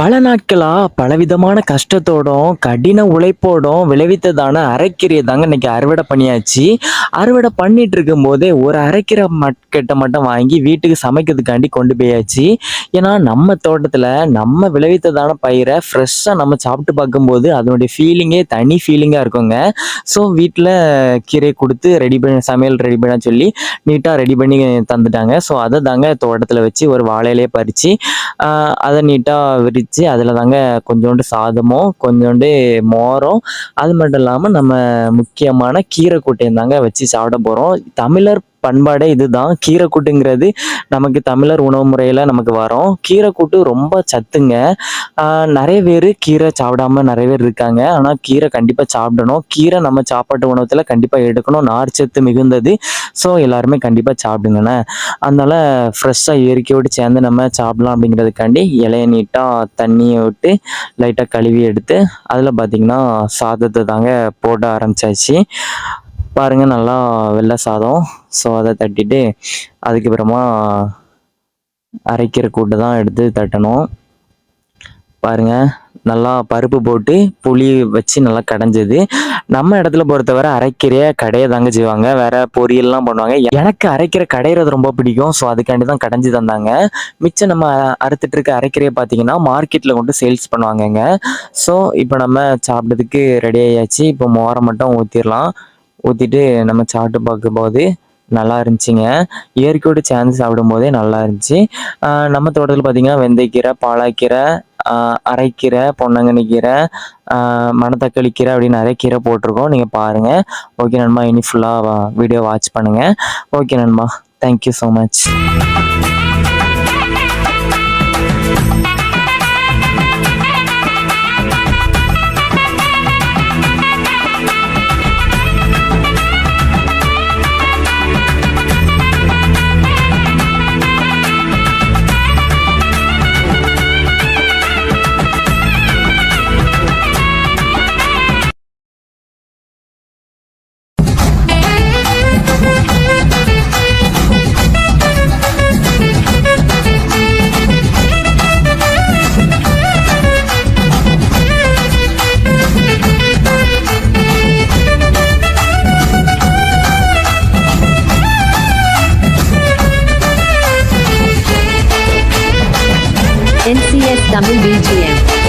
பல நாட்களா பலவிதமான கஷ்டத்தோடும், கடின உழைப்போடும் விளைவித்ததான அரைக்கீரையை தாங்க இன்னைக்கு அறுவடை பண்ணியாச்சு. அறுவடை பண்ணிட்டு இருக்கும்போதே ஒரு அரைக்கீரை மக்கட்ட மட்டும் வாங்கி வீட்டுக்கு சமைக்கிறதுக்காண்டி கொண்டு போயாச்சு. ஏன்னா, நம்ம தோட்டத்துல நம்ம விளைவித்ததான பயிரை ஃப்ரெஷ்ஷா நம்ம சாப்பிட்டு பார்க்கும்போது அதனுடைய ஃபீலிங்கே தனி ஃபீலிங்கா இருக்குங்க. ஸோ வீட்டில் கீரை கொடுத்து ரெடி பண்ணி சமையல் ரெடி பண்ண சொல்லி நீட்டாக ரெடி பண்ணி தந்துட்டாங்க. ஸோ அதை தாங்க தோட்டத்தில் வச்சு ஒரு வாழையிலே பறித்து அதை நீட்டாக விரி வச்சு அதில் தாங்க கொஞ்சோண்டு சாதமும், கொஞ்சோண்டு மோரும், அது மட்டும் இல்லாமல் நம்ம முக்கியமான கீரை கூட்டையும் தாங்க வச்சு சாப்பிட போகிறோம் தமிழர் பண்பாடே இதுதான். கீரைக்கூட்டுங்கிறது நமக்கு தமிழர் உணவு முறையில் நமக்கு வரும். கீரைக்கூட்டு ரொம்ப சத்துங்க. நிறைய பேர் கீரை சாப்பிடாம நிறைய பேர் இருக்காங்க. ஆனால் கீரை கண்டிப்பாக சாப்பிடணும். கீரை நம்ம சாப்பாட்டு உணவத்தில் கண்டிப்பாக எடுக்கணும். நார்ச்சத்து மிகுந்தது. ஸோ எல்லாருமே கண்டிப்பாக சாப்பிடுங்கண்ணே. அதனால் ஃப்ரெஷ்ஷாக இயற்கையோடு சேர்ந்து நம்ம சாப்பிடலாம் அப்படிங்கிறதுக்காண்டி இலைய நீட்டாக தண்ணியை விட்டு லைட்டாக கழுவி எடுத்து, அதில் பார்த்திங்கன்னா சாதத்தை தாங்க போட ஆரம்பிச்சாச்சு. பாருங்க நல்லா வெள்ளை சாதம். ஸோ அதை தட்டிட்டு, அதுக்கப்புறமா அரைக்கிற கூட்டு தான் எடுத்து தட்டணும். பாருங்க நல்லா பருப்பு போட்டு புளி வச்சு நல்லா கடைஞ்சது. நம்ம இடத்துல பொறுத்தவரை அரைக்கிற கடையை தாங்க செய்வாங்க. வேற பொரியல்லாம் பண்ணுவாங்க. எனக்கு அரைக்கிற கடையிறது ரொம்ப பிடிக்கும். ஸோ அதுக்காண்டி தான் கடைஞ்சி தந்தாங்க. மிச்சம் நம்ம அறுத்துட்டு இருக்க அரைக்கீரைய பார்த்தீங்கன்னா, மார்க்கெட்டில் கொண்டு சேல்ஸ் பண்ணுவாங்கங்க. ஸோ இப்போ நம்ம சாப்பிட்டதுக்கு ரெடி ஆயாச்சு. இப்போ மோரம் மட்டும் ஊற்றிடலாம் ஊற்றிட்டு நம்ம சாப்பிட்டு பார்க்கும்போது நல்லா இருந்துச்சுங்க. இயற்கையோடு சேர்ந்து சாப்பிடும்போதே நல்லா இருந்துச்சு. நம்ம தோட்டத்தில் பார்த்திங்கன்னா வெந்தயக்கீரை, பாலாக்கீரை, அரைக்கீரை, பொன்னாங்கண்ணி கீரை, மணத்தக்காளி கீரை அப்படின்னு நிறைய கீரை போட்டிருக்கோம். நீங்கள் பாருங்கள் ஓகே நண்பா. இனி ஃபுல்லாக வீடியோ வாட்ச் பண்ணுங்கள் ஓகே நண்பா. Thank you so much. Tamil BGM.